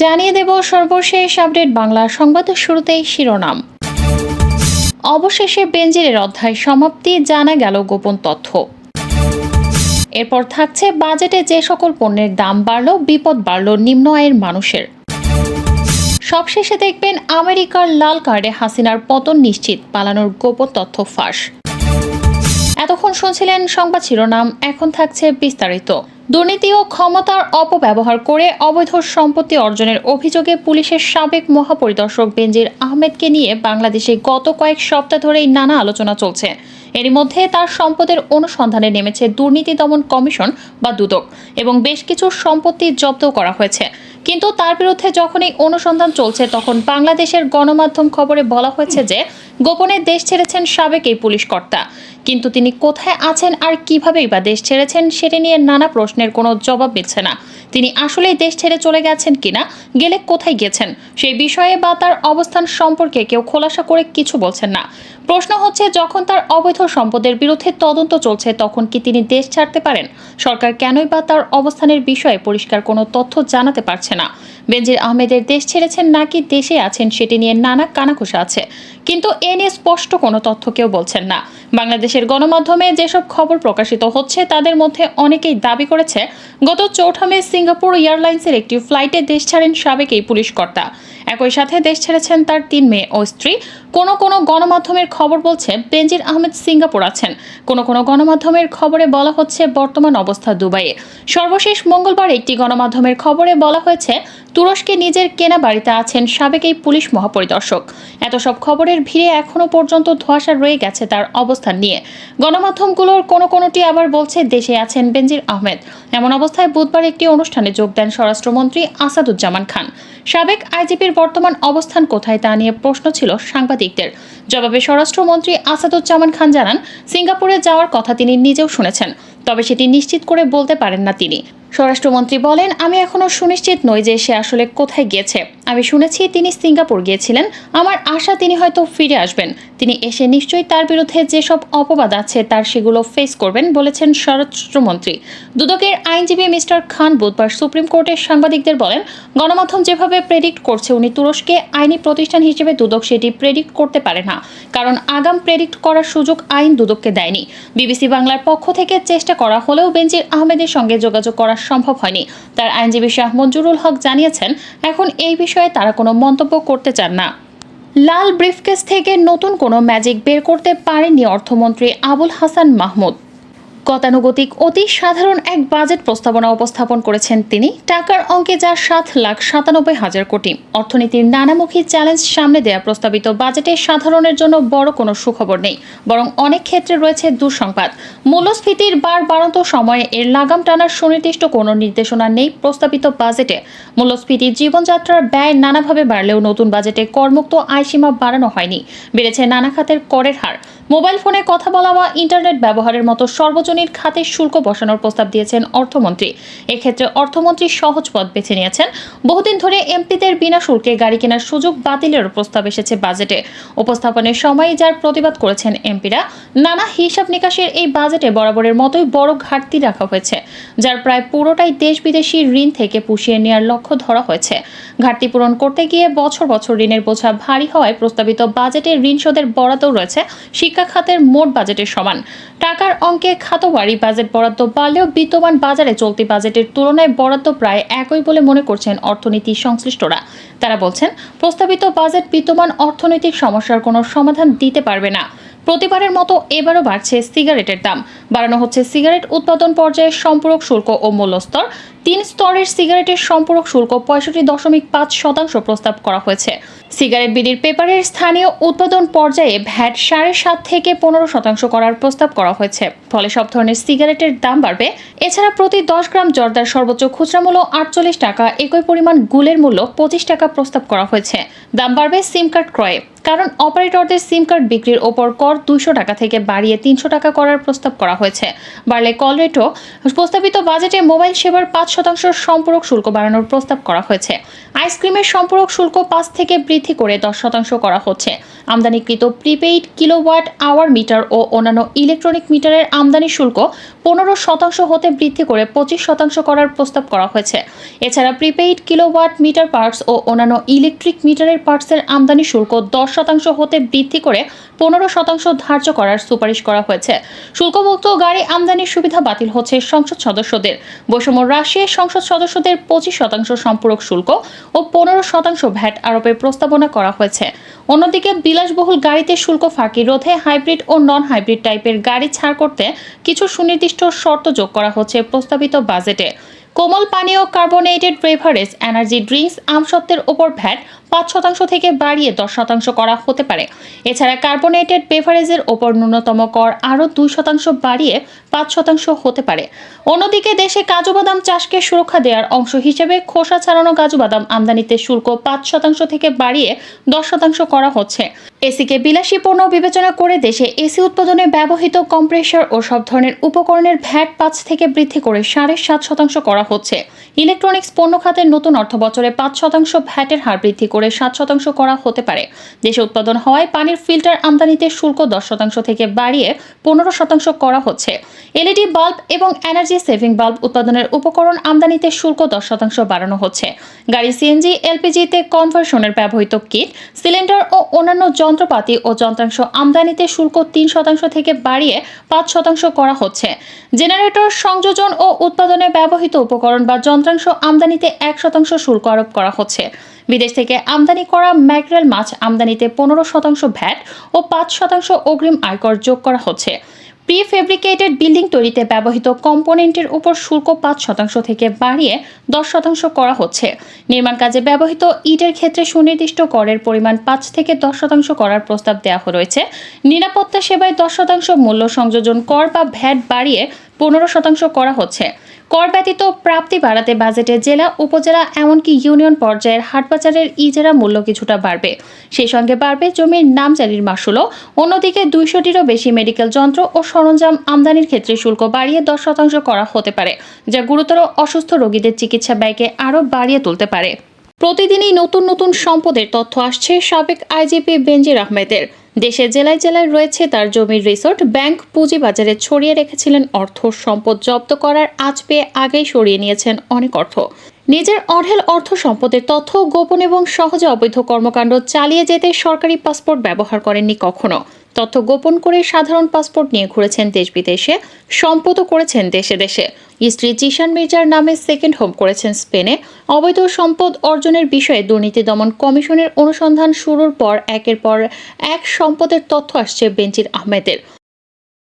জানিয়ে দেব সর্বশেষ আপডেট বাংলা সংবাদের শুরুতেই শিরোনাম। অবশেষে বেঞ্জিরের অধ্যায় সমাপ্তি, জানা গেল গোপন তথ্য। এরপর থাকছে বাজেটে যে সকল পণ্যের দাম বাড়ল, বিপদ বাড়ল নিম্ন আয়ের মানুষের। সবশেষে দেখবেন আমেরিকার লাল কার্ডে হাসিনার পতন নিশ্চিত, পালানোর গোপন তথ্য ফাঁস। এতক্ষণ শুনছিলেন সংবাদ শিরোনাম, এখন থাকছে বিস্তারিত। দুর্নীতি ও ক্ষমতার অপব্যবহার করে অবৈধ সম্পত্তি অর্জনের অভিযোগে পুলিশের সাবেক মহাপরিদর্শক বেনজির আহমেদকে নিয়ে বাংলাদেশে গত কয়েক সপ্তাহ ধরেই নানা আলোচনা চলছে। এরই মধ্যে তার সম্পদের অনুসন্ধানে নেমেছে দুর্নীতি দমন কমিশন বা দুদক এবং বেশ কিছু সম্পত্তি জব্দ করা হয়েছে। কিন্তু তার বিরুদ্ধে যখন এই অনুসন্ধান চলছে, তখন বাংলাদেশের গণমাধ্যম খবরে বলা হয়েছে যে, গোপনে দেশ ছেড়েছেন সাবেক এই পুলিশ কর্তা। কিন্তু তিনি কোথায় আছেন আর কিভাবেই বা দেশ ছেড়েছেন, সেটি নিয়ে নানা প্রশ্নের কোনো জবাব মিলছে না। তিনি আসলেই দেশ ছেড়ে চলে গেছেন কিনা, গেলে কোথায় গেছেন সেই বিষয়ে বা তার অবস্থান সম্পর্কে কেউ খোলাসা করে কিছু বলছেন না। প্রশ্ন হচ্ছে, যখন তার অবৈধ সম্পদের বিরুদ্ধে তদন্ত চলছে, তখন কি তিনি দেশ ছাড়তে পারেন? সরকার কেনই বা তার অবস্থানের বিষয়ে পরিষ্কার কোনো তথ্য জানাতে পারছে না। বেনজির আহমেদের দেশ ছেড়েছেন নাকি দেশে আছেন, সেটি নিয়ে নানা কানাঘুষা আছে। কিন্তু এ নিয়ে স্পষ্ট কোনো তথ্য কেউ বলছেন না। বাংলাদেশের গণমাধ্যমে যেসব খবর প্রকাশিত হচ্ছে, তাদের মধ্যে অনেকেই দাবি করেছে, গত চৌঠা মে সিঙ্গাপুর এয়ারলাইন্সের একটি ফ্লাইটে দেশ ছাড়েন সাবেক এই পুলিশ কর্তা। একই সাথে দেশ ছেড়েছেন তার তিন মেয়ে ও স্ত্রী। কোন কোনো গণমাধ্যমের খবর বলছে বেনজির আহমেদ সিঙ্গাপুর আছেন। কোন কোন গণমাধ্যমের খবরে বলা হচ্ছে বর্তমান অবস্থা দুবাইয়ে। সর্বশেষ মঙ্গলবার একটি গণমাধ্যমের খবরে বলা হয়েছে তুরস্কে নিজের কেনা বাড়িতে আছেন সাবেক এই পুলিশ মহাপরিদর্শক। এত সব খবরের ভিড়ে এখনও পর্যন্ত ধোঁয়াশা রয়ে গেছে তার অবস্থান নিয়ে। গণমাধ্যমগুলোর কোনো কোনোটি আবার বলছে দেশে আছেন বেনজির আহমেদ। এমন অবস্থায় বুধবার একটি অনুষ্ঠানে যোগ দেন স্বরাষ্ট্রমন্ত্রী আসাদুজ্জামান খান। সাবেক আইজিপির বর্তমান অবস্থান কোথায় তা নিয়ে প্রশ্ন ছিল সাংবাদিকদের। জবাবে স্বরাষ্ট্রমন্ত্রী আসাদুজ্জামান খান জানান, সিঙ্গাপুরে যাওয়ার কথা তিনি নিজেও শুনেছেন, তবে সেটি নিশ্চিত করে বলতে পারেন না তিনি। স্বরাষ্ট্রমন্ত্রী বলেন, আমি এখনও সুনিশ্চিত নই যে সে আসলে কোথায় গিয়েছে। আমি শুনেছি তিনি সিঙ্গাপুর গিয়েছিলেন। আমার আশা তিনি হয়তো ফিরে আসবেন। তিনি এসে নিশ্চয়ই তার বিরুদ্ধে যেসব অপবাদ আছে, তার সেগুলো ফেস করবেন, বলেছেন স্বরাষ্ট্রমন্ত্রী। দুদকের আইনজীবী মিস্টার খান বুধবার সুপ্রিম কোর্টের সাংবাদিকদের বলেন, গণমাধ্যম যেভাবে প্রেডিক্ট করছে, উনি তুরস্কে আইনি প্রতিষ্ঠান হিসেবে দুদক সেটি প্রেডিক্ট করতে পারে না। কারণ আগাম প্রেডিক্ট করার সুযোগ আইন দুদককে দেয়নি। বিবিসি বাংলার পক্ষ থেকে চেষ্টা করা হলেও বেনজির আহমেদের সঙ্গে যোগাযোগ করা সম্ভব হয়নি। তার আইনজীবী শাহ মঞ্জুরুল হক জানিয়েছেন, এখন এই বিষয়ে তারা কোনো মন্তব্য করতে চান না। লাল ব্রিফকেস থেকে নতুন কোনো ম্যাজিক বের করতে পারেনি অর্থমন্ত্রী আবুল হাসান মাহমুদ। গতানুগতিক, অতি সাধারণ এক বাজেট প্রস্তাবনা উপস্থাপন করেছেন তিনি। টাকার অঙ্কে যা সাত লাখ সাতানব্বই হাজার কোটি। অর্থনীতির নানামুখী চ্যালেঞ্জ সামনে দেয়া প্রস্তাবিত বাজেটে সাধারণের জন্য বড় কোনো সুখবর নেই, বরং অনেক ক্ষেত্রে রয়েছে দুঃসংবাদ। মূল্যস্ফীতির বার বাড়ন্ত সময়ে এর লাগাম টানার সুনির্দিষ্ট কোনো নির্দেশনা নেই প্রস্তাবিত বাজেটে। মূল্যস্ফীতি জীবনযাত্রার ব্যয় নানাভাবে বাড়লেও নতুন বাজেটে করমুক্ত আয়সীমা বাড়ানো হয়নি। বেড়েছে নানা খাতের করের হার। মোবাইল ফোনে কথা বলা বা ইন্টারনেট ব্যবহারের মতো সর্বজনীন খাতে শুল্ক বসানোর প্রস্তাব দিয়েছেন অর্থমন্ত্রী। এক্ষেত্রে অর্থমন্ত্রী সহজ পথ বেছে নিয়েছেন। বহুদিন ধরে এমপিদের বিনা শুল্কে গাড়ি কেনার সুযোগ বাতিলের প্রস্তাব এসেছে বাজেটে। উপস্থাপনের সময়ই যার প্রতিবাদ করেছেন এমপিরা, নানা হিসাব নিকাশের এই বাজেটে বরাবরের মতোই বড় ঘাটতি রাখা হয়েছে, যার প্রায় পুরোটাই দেশ বিদেশি ঋণ থেকে পুষিয়ে নেওয়ার লক্ষ্য ধরা হয়েছে। ঘাটতি পূরণ করতে গিয়ে বছর বছর ঋণের বোঝা ভারী হওয়ায় প্রস্তাবিত বাজেটে ঋণ শোধের বরাদ্দও রয়েছে শিক্ষা খাতের মোট বাজেটের সমান। টাকার অঙ্কে খাতোয়ারি বাজেট বরাদ্দ বাড়লেও বিদ্যমান বাজারে চলতি বাজেটের তুলনায় বরাদ্দ প্রায় একই বলে মনে করছেন অর্থনীতি সংশ্লিষ্টরা। তারা বলছেন, প্রস্তাবিত বাজেট বিদ্যমান অর্থনৈতিক সমস্যার কোনো সমাধান দিতে পারবে না। প্রতিবারের মতো এবারও বাড়ছে সিগারেটের দাম। বাড়ানো হচ্ছে সিগারেট উৎপাদন পর্যায়ে সম্পূরক শুল্ক ও মূল্যস্তর তিন স্তরের সিগারেটের সম্পূরক শুল্ক পঁয়ষট্টি দশমিক পাঁচ শতাংশ প্রস্তাব করা হয়েছে। সিগারেট বিড়ির পেপারের স্থানীয় উৎপাদন পর্যায়ে ভ্যাট সাড়ে সাত থেকে পনেরো শতাংশ করার প্রস্তাব করা হয়েছে। ফলে সব ধরনের সিগারেটের দাম বাড়বে। এছাড়া প্রতি দশ গ্রাম জর্দার সর্বোচ্চ খুচরা মূল্য আটচল্লিশ টাকা, একই পরিমাণ গুলের মূল্য পঁচিশ টাকা প্রস্তাব করা হয়েছে। দাম বাড়বে সিম কার্ড ক্রয়ে। কারণ অপারেটরদের সিম কার্ড বিক্রির ওপর কর দুইশো টাকা থেকে বাড়িয়ে তিনশো টাকা করার প্রস্তাব করা হয়েছে। বাড়লে কল রেটও প্রস্তাবিত বাজেটে মোবাইল সেবার পাঁচ শতাংশ সম্পূরক শুল্ক বাড়ানোর প্রস্তাব করা হয়েছে। আইসক্রিমের সম্পূরক শুল্ক পাঁচ থেকে বৃদ্ধি করে দশ শতাংশ করা হচ্ছে। আমদানিকৃত প্রিপেইড কিলোওয়াট আওয়ার মিটার ও অন্যান্য ইলেকট্রনিক মিটারের আমদানি শুল্ক পনেরো শতাংশ হতে বৃদ্ধি করে পঁচিশ শতাংশ করার প্রস্তাব করা হয়েছে। এছাড়া প্রিপেইড কিলোওয়াট মিটার পার্টস ও অন্যান্য ইলেকট্রিক মিটারের পার্টসের আমদানি শুল্ক দশ শতাংশ হতে বৃদ্ধি করে পনেরো শতাংশ ধার্য করার সুপারিশ করা হয়েছে। শুল্কমুক্ত গাড়ি আমদানির সুবিধা বাতিল হচ্ছে সংসদ সদস্যদের। বৈষম্য হ্রাসে সংসদ সদস্যদের পঁচিশ শতাংশ সম্পূরক শুল্ক ও পনেরো শতাংশ ভ্যাট আরোপের প্রস্তাবনা করা হয়েছে। অন্যদিকে বিলাসবহুল গাড়িতে শুল্ক ফাঁকি রোধে হাইব্রিড ও নন হাইব্রিড টাইপের গাড়ি ছাড় করতে কিছু সুনির্দিষ্ট শর্ত যোগ করা হচ্ছে প্রস্তাবিত বাজেটে। কোমল পানীয় কার্বোনেটেড বেভারেজ এনার্জি ড্রিঙ্কস আমসত্ত্বের ওপর ভ্যাট পাঁচ শতাংশ থেকে বাড়িয়ে দশ শতাংশ করা হতে পারে। এছাড়া কার্বোনেটেড বেভারেজের ওপর ন্যূনতম কর আরও দুই শতাংশ বাড়িয়ে পাঁচ শতাংশ হতে পারে। অন্যদিকে দেশে কাজু বাদাম চাষকে সুরক্ষা দেওয়ার অংশ হিসেবে খোসা ছাড়ানো কাজু বাদাম আমদানিতে শুল্ক পাঁচ শতাংশ থেকে বাড়িয়ে দশ শতাংশ করা হচ্ছে। এসিকে বিলাসী পণ্য বিবেচনা করে দেশে এসি উৎপাদনে ব্যবহৃত কম্প্রেসার ও সব ধরনের উপকরণের ভ্যাট পাঁচ থেকে বৃদ্ধি করে সাড়ে সাত শতাংশ করা হচ্ছে। ইলেকট্রনিক্স পণ্য খাতের নতুন অর্থ বছরে পাঁচ শতাংশ ভ্যাটের হার বৃদ্ধি করে সাত শতাংশ করা হতে পারে। দেশে উৎপাদন হওয়ায় পানির ফিল্টার আমদানিতে শুল্ক দশ শতাংশ থেকে বাড়িয়ে পনেরো শতাংশ করা হচ্ছে। এলইডি বাল্ব এবং এনার্জি সেভিং বাল্ব উৎপাদনের উপকরণ আমদানিতে শুল্ক দশ শতাংশ বাড়ানো হচ্ছে। গাড়ি সিএনজি, এলপিজিতে কনভার্সনের ব্যবহৃত কিট, সিলিন্ডার ও অন্যান্য যন্ত্রপাতি ও যন্ত্রাংশ আমদানিতে শুল্ক তিন শতাংশ থেকে বাড়িয়ে পাঁচ শতাংশ করা হচ্ছে। জেনারেটর, সংযোজন ও উৎপাদনে ব্যবহৃত উপকরণ বা যন্ত্রাংশ আমদানিতে এক শতাংশ শুল্ক আরোপ করা হচ্ছে। বিদেশ থেকে আমদানি করা ম্যাকরেল মাছ আমদানিতে পনেরো শতাংশ ভ্যাট ও পাঁচ শতাংশ অগ্রিম আয়কর যোগ করা হচ্ছে। প্রি ফেব্রিকেটেড বিল্ডিং তৈরিতে ব্যবহৃত কম্পোনেন্টের উপর শুল্ক পাঁচ শতাংশ থেকে বাড়িয়ে দশ শতাংশ করা হচ্ছে। নির্মাণ কাজে ব্যবহৃত ইটের ক্ষেত্রে সুনির্দিষ্ট করের পরিমাণ পাঁচ থেকে দশ শতাংশ করার প্রস্তাব দেওয়া রয়েছে নিরাপত্তা সেবায় দশ শতাংশ মূল্য সংযোজন কর বা ভ্যাট বাড়িয়ে পনেরো শতাংশ করা হচ্ছে। কর ব্যতীত প্রাপ্তি বাড়াতে বাজেটে জেলা, উপজেলা, এমনকি ইউনিয়ন পর্যায়ের হাটবাজারের ইজারা মূল্য কিছুটা বাড়বে। সেই সঙ্গে বাড়বে জমির নামজারির মাসুলও অন্যদিকে দুইশোটিরও বেশি মেডিকেল যন্ত্র ও সরঞ্জাম আমদানির ক্ষেত্রে শুল্ক বাড়িয়ে দশ শতাংশ করা হতে পারে, যা গুরুতর অসুস্থ রোগীদের চিকিৎসা ব্যয়কে আরও বাড়িয়ে তুলতে পারে। প্রতিদিনই নতুন নতুন সম্পদের তথ্য আসছে সাবেক আইজিপি বেনজির আহমেদের। দেশে জেলায় জেলায় রয়েছে তার জমির রিসোর্ট। ব্যাংক পুঁজিবাজারে ছড়িয়ে রেখেছিলেন অর্থ সম্পদ জব্দ করার আজ পেয়ে আগেই সরিয়ে নিয়েছেন অনেক অর্থ। নিজের অঢেল অর্থ সম্পদের তথ্য গোপন এবং সহজে অবৈধ কর্মকাণ্ড চালিয়ে যেতে সরকারি পাসপোর্ট ব্যবহার করেননি কখনো। তথ্য গোপন করে সাধারণ পাসপোর্ট নিয়ে ঘুরেছেন দেশ বিদেশে, সম্পদও করেছেন দেশে দেশে। স্ত্রী জিশান মির্জার নামে সেকেন্ড হোম করেছেন স্পেনে। অবৈধ সম্পদ অর্জনের বিষয়ে দুর্নীতি দমন কমিশনের অনুসন্ধান শুরুর পর একের পর এক সম্পদের তথ্য আসছে বেঞ্চির আহমেদের।